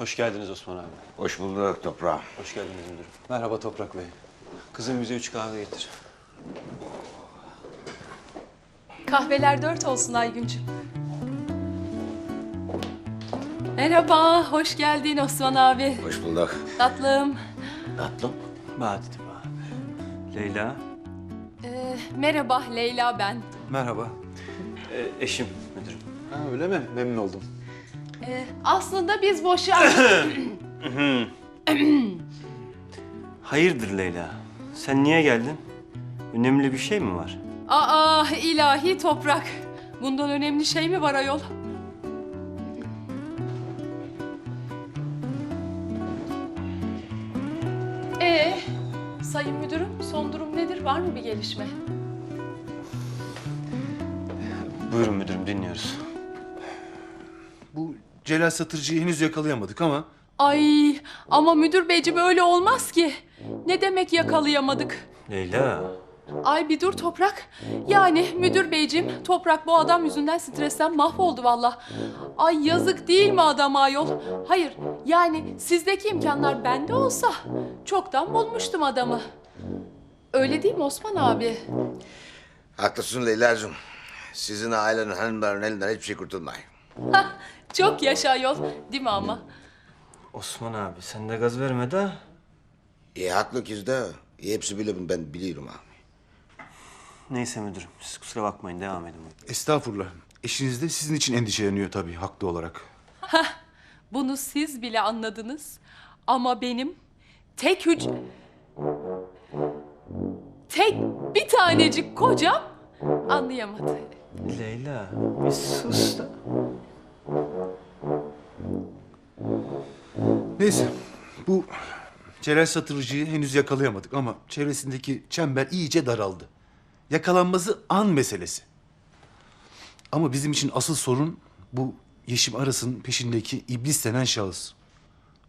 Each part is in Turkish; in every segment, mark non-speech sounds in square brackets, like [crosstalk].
Hoş geldiniz Osman abi. Hoş bulduk toprağım. Hoş geldiniz müdürüm. Merhaba Toprak Bey. Kızım bize üç kahve getir. Kahveler dört olsun Aygüncüm. Merhaba, hoş geldin Osman abi. Hoş bulduk. Tatlım. Tatlım. Abi. Leyla. Ee, merhaba, Leyla ben. Merhaba. Ee, eşim müdürüm. Ha, öyle mi? Memnun oldum. Ee, aslında biz boşa... [coughs] Hayırdır Leyla? Sen niye geldin? Önemli bir şey mi var? Aa, ilahi toprak. Bundan önemli şey mi var ayol? Ee, sayın müdürüm, son durum nedir? Var mı bir gelişme? Buyurun müdürüm dinliyoruz. Bu Celal Satırcı'yı henüz yakalayamadık ama Ay ama müdür beyciğim öyle olmaz ki. Ne demek yakalayamadık? Leyla. Ay bir dur Toprak. Yani müdür beyciğim Toprak bu adam yüzünden stresten mahvoldu valla. Ay yazık değil mi adama ayol? Hayır yani sizdeki imkanlar bende olsa çoktan bulmuştum adamı. Öyle değil mi Osman abi? Haklısın Leyla'cığım. Sizin ailenin hanımların elinden hiçbir şey kurtulmayın. Çok yaşa ayol değil mi ama? Osman abi sen de gaz verme de. İyi haklı kız da. Hepsi biliyorum ben biliyorum abi. Neyse müdürüm siz kusura bakmayın devam edin. estağfurullah. Eşiniz de sizin için endişeleniyor tabii haklı olarak. Bunu siz bile anladınız. Ama benim tek hüc... Tek bir tanecik kocam anlayamadı. Leyla bir sus da. Neyse bu Celal Satırcı'yı henüz yakalayamadık ama çevresindeki çember iyice daraldı. Yakalanması an meselesi. Ama bizim için asıl sorun bu Yeşim Aras'ın peşindeki iblis denen şahıs.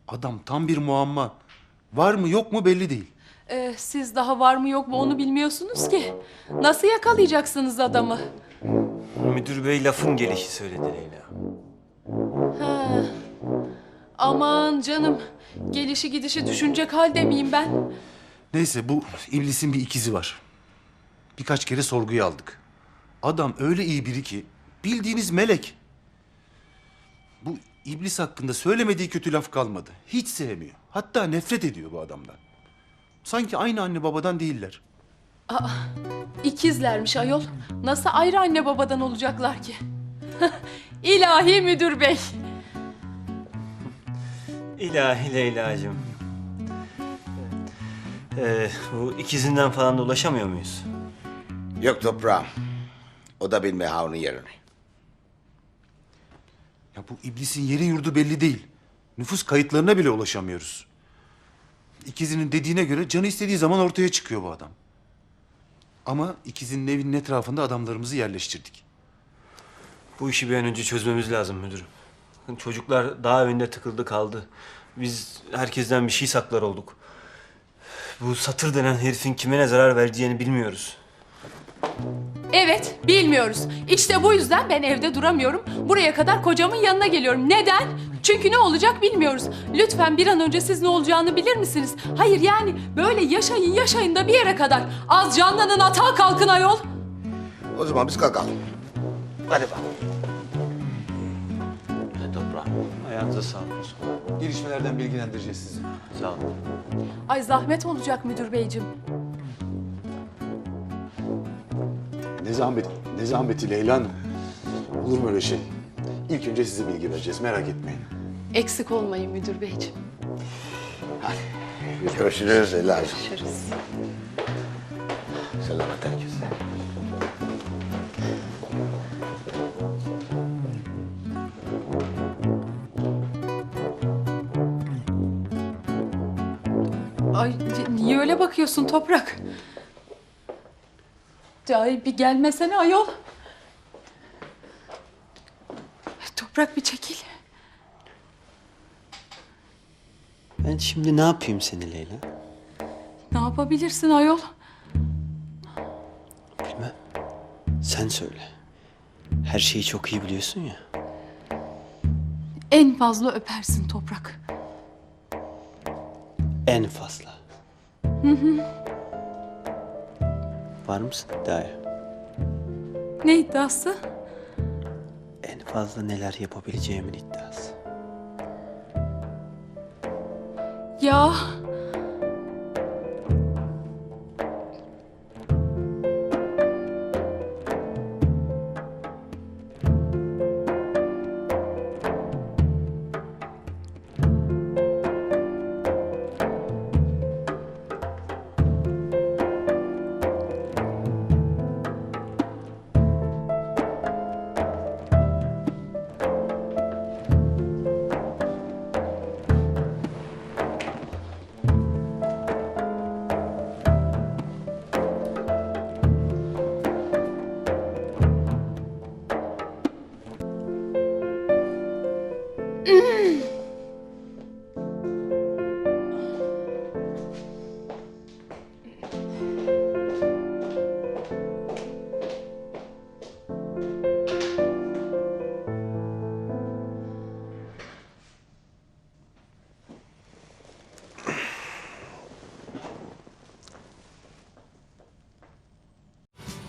Adam tam bir muamma. Var mı yok mu belli değil. Ee, siz daha var mı yok mu onu bilmiyorsunuz ki. Nasıl yakalayacaksınız adamı? Müdür bey lafın gelişi söyledi Leyla. Aman canım. Gelişi gidişi düşünecek halde miyim ben? Neyse bu iblisin bir ikizi var. Birkaç kere sorguya aldık. Adam öyle iyi biri ki bildiğiniz melek. Bu iblis hakkında söylemediği kötü laf kalmadı. Hiç sevmiyor. Hatta nefret ediyor bu adamdan. Sanki aynı anne babadan değiller. İkizlermiş ayol. Nasıl ayrı anne babadan olacaklar ki? [laughs] İlahi müdür bey. İlahi Leyla'cığım. Ee, bu ikizinden falan da ulaşamıyor muyuz? Yok toprağım. O da bilmiyor ha onun yerini. Ya bu iblisin yeri yurdu belli değil. Nüfus kayıtlarına bile ulaşamıyoruz. İkizinin dediğine göre canı istediği zaman ortaya çıkıyor bu adam. Ama ikizinin evinin etrafında adamlarımızı yerleştirdik. Bu işi bir an önce çözmemiz lazım müdürüm. Çocuklar dağ evinde tıkıldı kaldı. Biz herkesten bir şey saklar olduk. Bu satır denen herifin kime ne zarar vereceğini bilmiyoruz. Evet, bilmiyoruz. İşte bu yüzden ben evde duramıyorum. Buraya kadar kocamın yanına geliyorum. Neden? Çünkü ne olacak bilmiyoruz. Lütfen bir an önce siz ne olacağını bilir misiniz? Hayır yani böyle yaşayın yaşayın da bir yere kadar. Az canlanın atağa kalkın ayol. O zaman biz kalkalım. Hadi bak. Ayağınıza sağlık olsun. Gelişmelerden bilgilendireceğiz sizi. Sağ olun. Ay zahmet olacak müdür beyciğim. Ne zahmet, ne zahmeti Leyla Hanım. Olur mu öyle şey? İlk önce size bilgi vereceğiz, merak etmeyin. Eksik olmayın müdür beyciğim. Görüşürüz Leyla'cığım. Görüşürüz. Selamet herkese. Ay niye öyle bakıyorsun Toprak? Ay bir gelmesene ayol. Toprak bir çekil. Ben şimdi ne yapayım seni Leyla? Ne yapabilirsin ayol? Bilmem. Sen söyle. Her şeyi çok iyi biliyorsun ya. en fazla öpersin toprak. En fazla. Var mısın iddiaya? Ne iddiası? En fazla neler yapabileceğimin iddiası. Ya